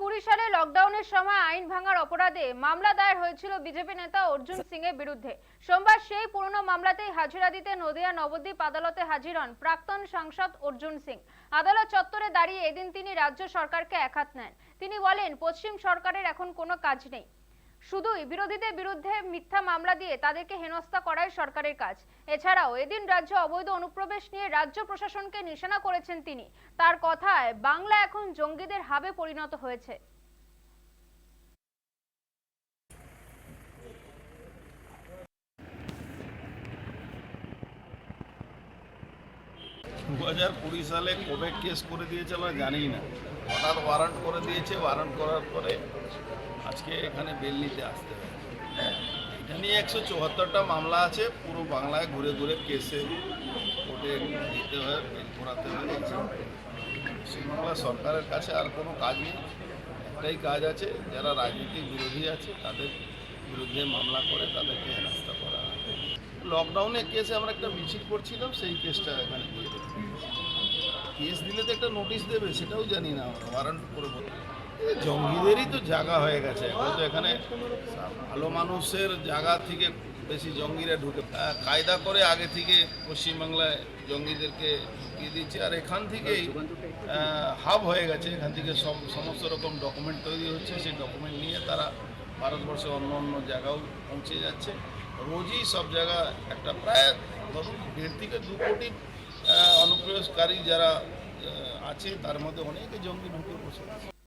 সালে লকডাউনের সময় আইন ভাঙার অপরাধে মামলা দায়ের হয়েছিল বিজেপি নেতা অর্জুন সিং এর বিরুদ্ধে। সোমবার সেই পুরনো মামলাতেই হাজিরা দিতে নদিয়া নবদ্বীপ আদালতে হাজির হন প্রাক্তন সাংসদ অর্জুন সিং। আদালত চত্বরে দাঁড়িয়ে এদিন তিনি রাজ্য সরকারকে একহাত নেন। তিনি বলেন পশ্চিম সরকারের এখন কোনো কাজ নেই। শুধুই বিরোধীদের বিরুদ্ধে মিথ্যা মামলা দিয়ে তাদেরকে হেনস্থা করাই সরকারের কাজ। এছাড়াও এদিন রাজ্যে অবৈধ অনুপ্রবেশ নিয়ে রাজ্য প্রশাসনকে নিশানা করেছেন তিনি। তার কথায় বাংলা এখন জঙ্গিদের হাবে পরিণত হয়েছে। দু হাজার কুড়ি সালে কবে কেস করে দিয়েছে আমরা জানি না। হঠাৎ ওয়ারেন্ট করে দিয়েছে ওয়ারেন্ট করার পরে আজকে এখানে বেল নিতে আসতে হবে। এটা নিয়ে একশো চুয়াত্তরটা মামলা আছে, পুরো বাংলায় ঘুরে ঘুরে কেসে কোর্টে দিতে হয় বেল করাতে হয়। পশ্চিমবাংলা সরকারের কাছে আর কোনো কাজ নেই। একটাই কাজ আছে, যারা রাজনীতিক বিরোধী আছে, তাদের বিরুদ্ধে মামলা করে তাদেরকে হেনস্থা করা লকডাউনে কেসে আমরা একটা মিছিল করছিলাম, সেই কেসটা এখানে কেস দিলে তো একটা নোটিশ দেবে, সেটাও জানি না আমরা ওয়ারেন্ট করে বলতে। জঙ্গিদেরই তো জায়গা হয়ে গেছে এখন তো এখানে ভালো মানুষের জায়গা থেকে বেশি জঙ্গিরা ঢুকে কায়দা করে আগে থেকে পশ্চিমবাংলায় জঙ্গিদেরকে ঢুকিয়ে দিচ্ছে, আর এখান থেকেই হাব হয়ে গেছে, এখান থেকে সব সমস্ত রকম ডকুমেন্ট তৈরি হচ্ছে, সেই ডকুমেন্ট নিয়ে তারা ভারতবর্ষে অন্য অন্য জায়গাও পৌঁছে যাচ্ছে। রোজই সব জায়গা একটা প্রায় ধরুন দেড় থেকে দু কোটি অনুপ্রবেশকারী যারা আছে, তার মধ্যে অনেকে জঙ্গি ঢুকে বসে আছে।